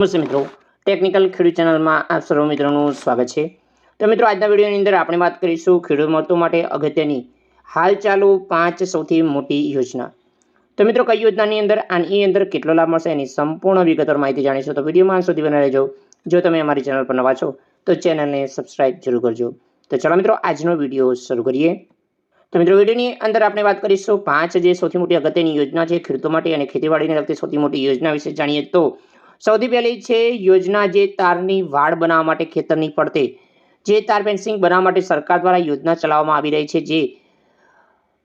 નમસ્તે મિત્રો. ટેકનિકલ ખેડૂત ચેનલમાં આપ સર્વ મિત્રોનું સ્વાગત છે. તો મિત્રો, આજના વિડીયોની અંદર આપણે વાત કરીશું ખેડૂત મળતો માટે અગત્યની હાલ ચાલુ પાંચ સૌથી મોટી યોજના. તો મિત્રો, કઈ યોજનાની અંદર આની અંદર કેટલો લાભ મળશે એની સંપૂર્ણ વિગતવાર માહિતી જાણીશું. તો વિડીયોમાં સુધી બને રહેજો. જો તમે અમારી ચેનલ પર નવા છો, તો ચેનલને સબસ્ક્રાઇબ જરૂર કરજો. તો ચાલો મિત્રો, આજનો વીડિયો શરૂ કરીએ. તો મિત્રો, વિડીયોની અંદર આપણે વાત કરીશું પાંચ જે સૌથી મોટી અગત્યની યોજના છે ખેડૂતો માટે અને ખેતીવાડીને લગતી સૌથી મોટી યોજના વિશે જાણીએ તો સૌથી પહેલી છે યોજના જે તારની વાડ બનાવવા માટે ખેતરની પડતે. જે તાર ફેન્સિંગ બનાવવા માટે સરકાર દ્વારા યોજના ચલાવવામાં આવી રહી છે જે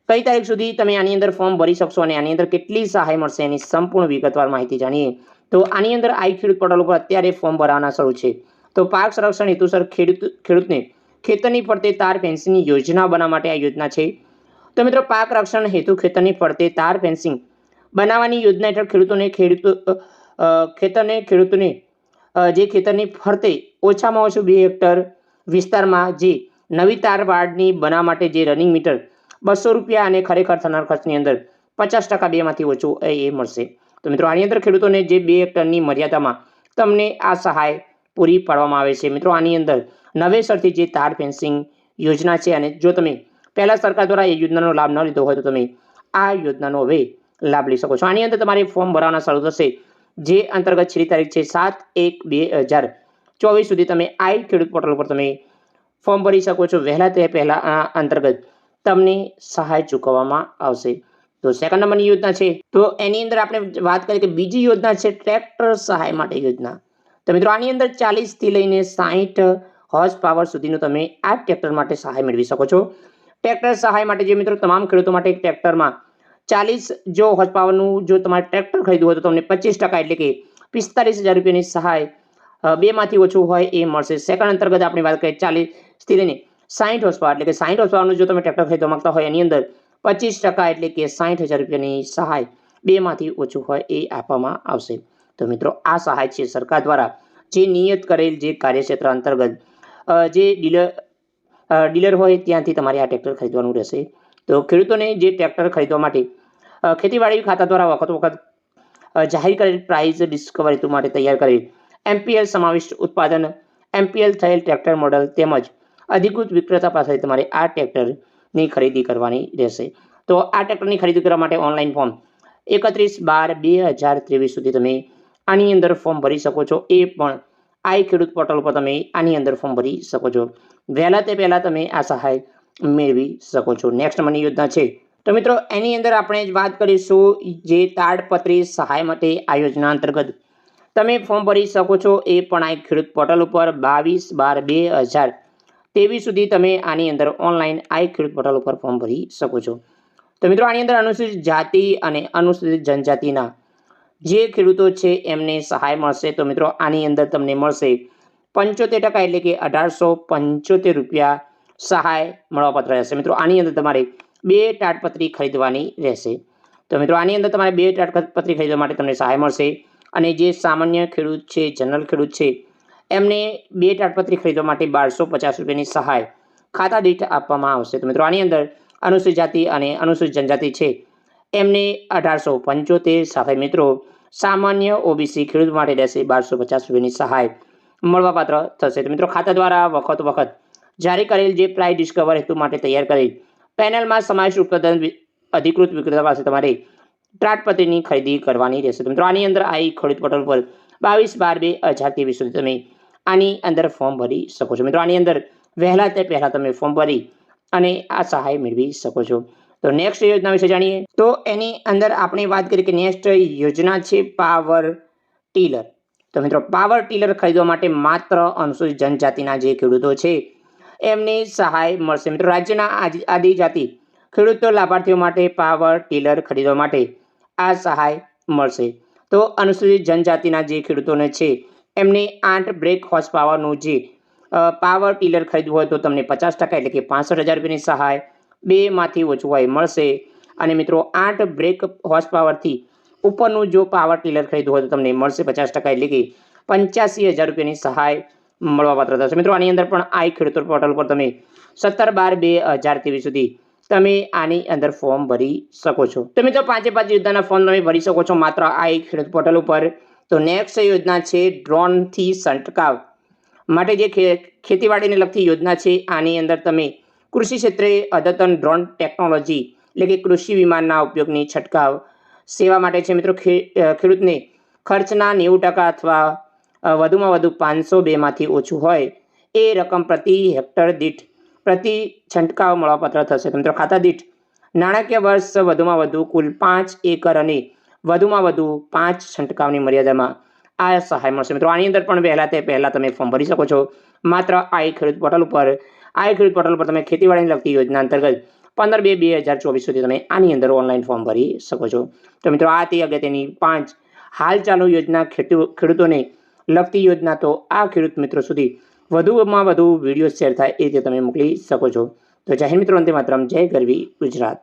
કઈ તારીખ સુધી તમે આની અંદર ફોર્મ ભરી શકશો અને આની અંદર કેટલી સહાય મળશે એની સંપૂર્ણ વિગતવાર માહિતી જાણીએ. તો આની અંદર આઈ ખેડૂત પોર્ટલ ઉપર અત્યારે ફોર્મ ભરવાના શરૂ છે. તો પાક સંરક્ષણ હેતુસર ખેડૂત ખેડૂતને ખેતરની પડતે તાર ફેન્સિંગની યોજના બનાવવા માટે આ યોજના છે. તો મિત્રો પાક રક્ષણ હેતુ ખેતરની પડતે તાર ફેન્સિંગ બનાવવાની યોજના હેઠળ ખેડૂતોને ખેડૂતો ખેતરને, ખેડૂતોને જે ખેતરની ફરતે ઓછામાં ઓછું બે હેક્ટર વિસ્તારમાં જે નવી તાર વાડની બનાવવા માટે જે રનિંગ મીટર બસો રૂપિયા અને ખરેખર થનાર ખર્ચની અંદર પચાસ ટકા બેમાંથી ઓછું એ મળશે. તો મિત્રો, આની અંદર ખેડૂતોને જે બે હેક્ટરની મર્યાદામાં તમને આ સહાય પૂરી પાડવામાં આવે છે. મિત્રો, આની અંદર નવેસરથી જે તાર ફેન્સિંગ યોજના છે અને જો તમે પહેલાં સરકાર દ્વારા એ યોજનાનો લાભ ન લીધો હોય તો તમે આ યોજનાનો હવે લાભ લઈ શકો છો. આની અંદર તમારે ફોર્મ ભરવાના શરૂ થશે. જે અંતર્ગત છેલ્લી તારીખ છે સાત એક બે હજાર ચોવીસ સુધી તમે આઈ ખેડૂત પોર્ટલ પર તમે ફોર્મ ભરી શકો છો. વહેલા તે પહેલાં આ અંતર્ગત તમને સહાય ચૂકવવામાં આવશે. તો સેકન્ડ નંબરની યોજના છે. તો એની અંદર આપણે વાત કરીએ કે બીજી યોજના છે ટ્રેક્ટર સહાય માટે યોજના. તો મિત્રો, આની અંદર ચાલીસથી લઈને સાહીઠ હોર્સ પાવર સુધીનું તમે આ ટ્રેક્ટર માટે સહાય મેળવી શકો છો. ટ્રેક્ટર સહાય માટે જે મિત્રો તમામ ખેડૂતો માટે એક ટ્રેક્ટરમાં ચાલીસ જો હોર્સ પાવરનું જો તમારે ટ્રેક્ટર ખરીદવું હોય તો તમને પચીસ ટકા એટલે કે પિસ્તાલીસ હજાર રૂપિયાની સહાય બેમાંથી ઓછું હોય એ મળશે. સેકન્ડ અંતર્ગત આપણે વાત કરીએ ચાલીસથી લઈને સાઠ હોર્સ એટલે કે સાઠ હોર્સ જો તમે ટ્રેક્ટર ખરીદવા માંગતા હોય એની અંદર પચીસ ટકા એટલે કે સાઠ હજાર રૂપિયાની સહાય બેમાંથી ઓછું હોય એ આપવામાં આવશે. તો મિત્રો, આ સહાય છે સરકાર દ્વારા જે નિયત કરેલ જે કાર્યક્ષેત્ર અંતર્ગત જે ડીલર ડીલર હોય ત્યાંથી તમારે આ ટ્રેક્ટર ખરીદવાનું રહેશે. તો ખેડૂતોને જે ટ્રેક્ટર ખરીદવા માટે ખેતીવાડી ખાતા દ્વારા વખત વખત જાહેર કરેલ પ્રાઇઝ ડિસ્કવરી હેતુ માટે તૈયાર કરેલ એમપીએલ સમાવિષ્ટ ઉત્પાદન એમપીએલ થયેલ ટ્રેક્ટર મોડલ તેમજ અધિકૃત વિક્રેતા પાસેથી તમારે આ ટ્રેક્ટરની ખરીદી કરવાની રહેશે. તો આ ટ્રેક્ટરની ખરીદી કરવા માટે ઓનલાઈન ફોર્મ એકત્રીસ બાર બે હજાર ત્રેવીસ સુધી તમે આની અંદર ફોર્મ ભરી શકો છો. એ પણ આઈ ખેડૂત પોર્ટલ પર તમે આની અંદર ફોર્મ ભરી શકો છો. વહેલા તે પહેલાં તમે આ સહાય મેળવી શકો છો. નેક્સ્ટ મની યોજના છે. તો મિત્રો, એની અંદર આપણે જ વાત કરીશું જે તાડપત્રી સહાય માટે આ યોજના અંતર્ગત. તમે ફોર્મ ભરી શકો છો એ પણ આ ખેડૂત પોર્ટલ ઉપર બાવીસ બાર બે હજાર તેવીસ સુધી તમે આની અંદર ઓનલાઈન આ ખેડૂત પોર્ટલ ઉપર ફોર્મ ભરી શકો છો. તો મિત્રો, આની અંદર અનુસૂચિત જાતિ અને અનુસૂચિત જનજાતિના જે ખેડૂતો છે એમને સહાય મળશે. તો મિત્રો, આની અંદર તમને મળશે પંચોતેર ટકા એટલે કે અઢારસો પંચોતેર રૂપિયા સહાય મળવાપાત્ર રહેશે. મિત્રો, આની અંદર તમારે બે તાડપત્રી ખરીદવાની રહેશે. તો મિત્રો, આની અંદર તમારે બે તાડપત્રી ખરીદવા માટે તમને સહાય મળશે. અને જે સામાન્ય ખેડૂત છે, જનરલ ખેડૂત છે, એમને બે તાડપત્રી ખરીદવા માટે બારસો પચાસ રૂપિયાની સહાય ખાતા દીઠ આપવામાં આવશે. તો મિત્રો, આની અંદર અનુસૂચિત જાતિ અને અનુસૂચિત જનજાતિ છે. એમને અઢારસો પંચોતેર સાથે મિત્રો, સામાન્ય ઓબીસી ખેડૂત માટે રહેશે બારસો પચાસ રૂપિયાની સહાય મળવાપાત્ર થશે. તો મિત્રો, ખાતા દ્વારા વખત વખત જારી કરેલ જે પ્રાઇસ ડિસ્કવર હેતુ માટે તૈયાર કરેલ પેનલમાં સમાવેશ ઉત્પાદન અધિકૃત વિક્રેતા પાસે તમારે ત્રાટપત્રીની ખરીદી કરવાની રહેશે. મિત્રો, આની અંદર આ ખેડૂત પોર્ટલ પર બાવીસ બાર બે હજાર ત્રેવીસ સુધી તમે આની અંદર ફોર્મ ભરી શકો છો. મિત્રો, આની અંદર વહેલા તે પહેલાં તમે ફોર્મ ભરી અને આ સહાય મેળવી શકો છો. તો નેક્સ્ટ યોજના વિશે જાણીએ. તો એની અંદર આપણે વાત કરીએ કે નેક્સ્ટ યોજના છે પાવર ટીલર તો મિત્રો પાવર ટીલર ખરીદવા માટે માત્ર અનુસૂચિત જનજાતિના જે ખેડૂતો છે એમને સહાય મળશે. મિત્રો, રાજ્યના આદિ- આદિજાતિ ખેડૂતો લાભાર્થીઓ માટે પાવર ટીલર ખરીદવા માટે આ સહાય મળશે. તો અનુસૂચિત જનજાતિના જે ખેડૂતોને છે, એમને આઠ બ્રેક હોર્સ પાવરનું જે પાવર ટીલર ખરીદવું હોય તો તમને પચાસ ટકા એટલે કે પાંસઠ હજાર રૂપિયાની સહાય બેમાંથી ઓછું હોય મળશે. અને મિત્રો, આઠ બ્રેક હોર્સ પાવરથી ઉપરનું જો પાવર ટીલર ખરીદવું હોય તો તમને મળશે પચાસ ટકા એટલે કે પંચ્યાસી હજાર રૂપિયાની સહાય મળવાપાત્ર થશે. મિત્રો, આની અંદર પણ આ ખેડૂતો પોર્ટલ પર તમે સત્તર બાર બે હજાર ત્રેવીસ સુધી તમે આની અંદર ફોર્મ ભરી શકો છો. તો મિત્રો, પાંચે પાંચ યોજનાના ફોર્મ તમે ભરી શકો છો. માત્ર આ એક ખેડૂત પોર્ટલ ઉપર. તો નેક્સ્ટ યોજના છે ડ્રોનથી છંટકાવ માટે જે ખેતીવાડીને લગતી યોજના છે, આની અંદર તમે કૃષિ ક્ષેત્રે અદ્યતન ડ્રોન ટેકનોલોજી એટલે કે કૃષિ વિમાનના ઉપયોગની છંટકાવ સેવા માટે છે. મિત્રો ખેડૂતને ખર્ચના નેવું ટકા અથવા વધુમાં વધુ પાંચસો બેમાંથી ઓછું હોય એ રકમ પ્રતિ હેક્ટર દીઠ પ્રતિ છંટકાવ મળવાપત્ર થશે. તો મિત્રો ખાતા દીઠ નાણાકીય વર્ષ વધુમાં વધુ કુલ પાંચ એકર અને વધુમાં વધુ પાંચ છંટકાવની મર્યાદામાં આ સહાય મળશે. મિત્રો આની અંદર પણ વહેલા તે પહેલાં તમે ફોર્મ ભરી શકો છો. માત્ર આઈ ખેડૂત પોર્ટલ ઉપર, આઈ ખેડૂત પોર્ટલ પર તમે ખેતીવાડીને લગતી યોજના અંતર્ગત પંદર બે બે હજાર ચોવીસ સુધી તમે આની અંદર ઓનલાઈન ફોર્મ ભરી શકો છો. તો મિત્રો આ તે અગત્યની પાંચ હાલ ચાલુ યોજના ખેડૂ ખેડૂતોને લગતી યોજના તો આ ખેડૂત મિત્રો સુધી વધુમાં વધુ વીડિયો શેર થાય એ રીતે તમે મોકલી શકો છો. તો જાહેર મિત્રો, અંતે માત્રમ, જય ગરવી ગુજરાત.